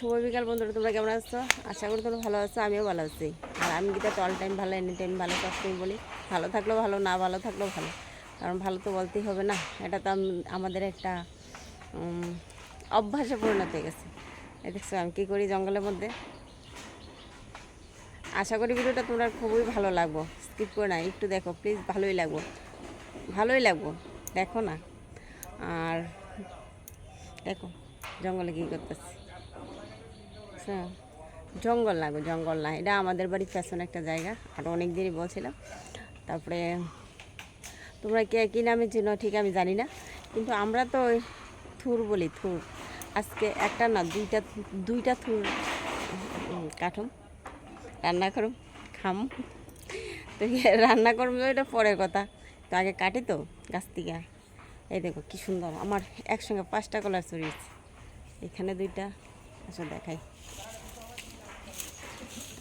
শুভ বিকাল বন্ধুরা, তোমরা কেমন আছো? আশা করি তোমরা ভালো আছো, আমিও ভালো আছি। আর আমি গীতা, তো অল টাইম ভালো এনি টাইম ভালো, সবসময় বলি, ভালো থাকলেও ভালো, না ভালো থাকলেও ভালো। কারণ ভালো তো বলতেই হবে না, এটা তো আমাদের একটা অভ্যাসে পরিণত হয়ে গেছে। দেখছ, আমি কী করি জঙ্গলের মধ্যে? আশা করি ভিডিওটা তোমরা খুবই ভালো লাগবো স্কিপ করে না, একটু দেখো প্লিজ ভালোই লাগবো ভালোই লাগবো, দেখো না। আর দেখো, জঙ্গলে কী করতেছি। আচ্ছা জঙ্গল না গো, জঙ্গল না। এটা আমাদের বাড়ির পেছনে একটা জায়গা, আর অনেক দিনই বলছিলাম। তারপরে, তোমরা কে, কী নামে চিনো ঠিক আমি জানি না। কিন্তু আমরা তো থুর বলি, থুর। আজকে একটা না, দুইটা দুইটা থুর কাঠুম রান্না করুম, খাম। তো রান্না করব এটা পরের কথা। তো আগে কাটি তো, গাছ থেকে। এই দেখো কী সুন্দর, আমার একসঙ্গে পাঁচটা কলার চড়িয়েছে এখানে দুইটা আচ্ছা দেখাই।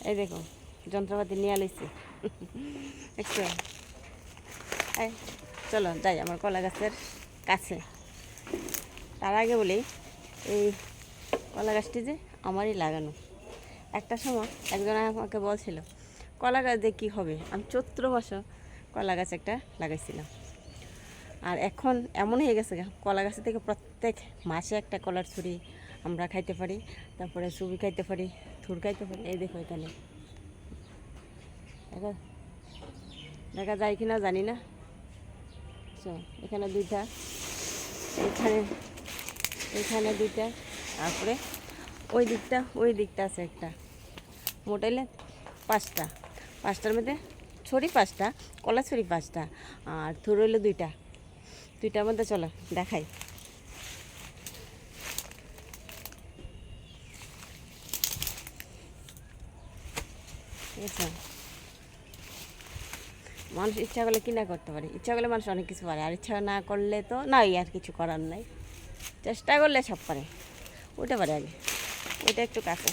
এই দেখো, যন্ত্রপাতি নিয়ে আলিছি দেখছ? এই, চলো যাই, আমার কলা গাছের কাছে। তার আগে বলি, এই কলা গাছটি যে আমারই লাগানো। একটা সময় একজন আমাকে বলছিল, কলা গাছ দিয়ে কী হবে? আমি চৈত্র মাসে কলা গাছ একটা লাগাইছিলাম। আর এখন এমন হয়ে গেছে কলা গাছ থেকে প্রত্যেক মাসে একটা কলার ছুরি আমরা খাইতে পারি তারপরে সুবি খাইতে পারি থুর খাইতে পারি। এই দেখো এখানে। দেখা? দেখা যায় কি না জানি না। So, এখানে দুইটা। এখানে এখানে দুইটা তারপরে ওই দিকটা ওই দিকটা আছে একটা। মোটাইলে পাঁচটা। পাঁচটার মধ্যে ছড়ি পাঁচটা কলা ছড়ি পাঁচটা আর থুর হইল দুইটা। দুইটার মধ্যে চলো দেখাই। মানুষ ইচ্ছা করলে কি না করতে পারে। ইচ্ছা করলে মানুষ অনেক কিছু পারে, আর ইচ্ছা না করলে তো নাই, আর কিছু করার নাই। চেষ্টা করলে সব পারে ওটা পারে আগে। ওইটা একটু কাছে।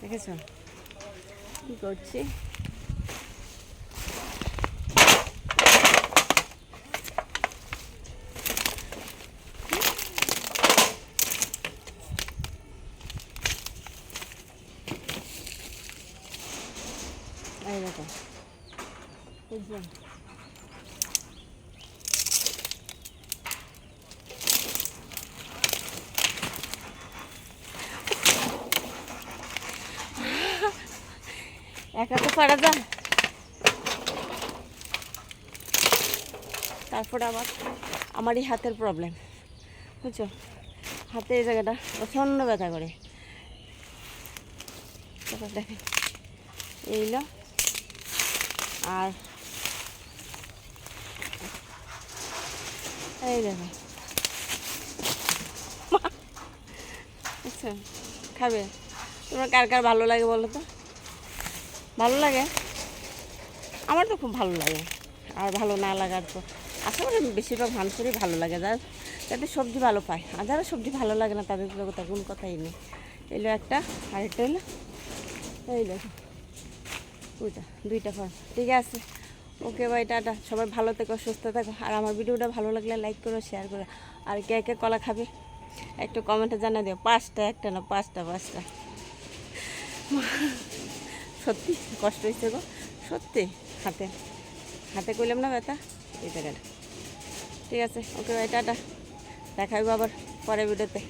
দেখেছ? কী করছি? এই দেখো। একা তো পারা যায়। তারপরে আবার আমার এই হাতের প্রবলেম বুঝছ? হাতে এই জায়গাটা প্রচণ্ড ব্যথা করে। দেখেন এইগুলো আর এই দেখো। আচ্ছা খাবে। তোমার কার কার ভালো লাগে বলো তো? ভালো লাগে? আমার তো খুব ভালো লাগে। আর ভালো না লাগার তো আশা করি বেশিরভাগ মানুষেরই ভালো লাগে। যার যাতে সবজি ভালো পায়। আর যারা সবজি ভালো লাগে না, তাদের কথা কোনো কথাই নেই। এলো একটা, আরেকটা এলো। এই দেখো। ওইটা, দুইটা ফল। ঠিক আছে? Okay, bye, tata. সবাই ভালো থেকো, সুস্থ থাকো। আর আমার ভিডিওটা ভালো লাগলে লাইক করো, শেয়ার করো। আর কে কে কলা খাবে, একটু কমেন্টে জানা দিও। পাঁচটা, একটা না, পাঁচটা পাঁচটা। সত্যি, কষ্ট হয়েছে গো। সত্যি, হাতে। হাতে করলাম না ব্যথা? এই জায়গাটা ঠিক আছে, ওকে, বাই, টাটা। দেখা হইবো আবার পরের ভিডিওতে।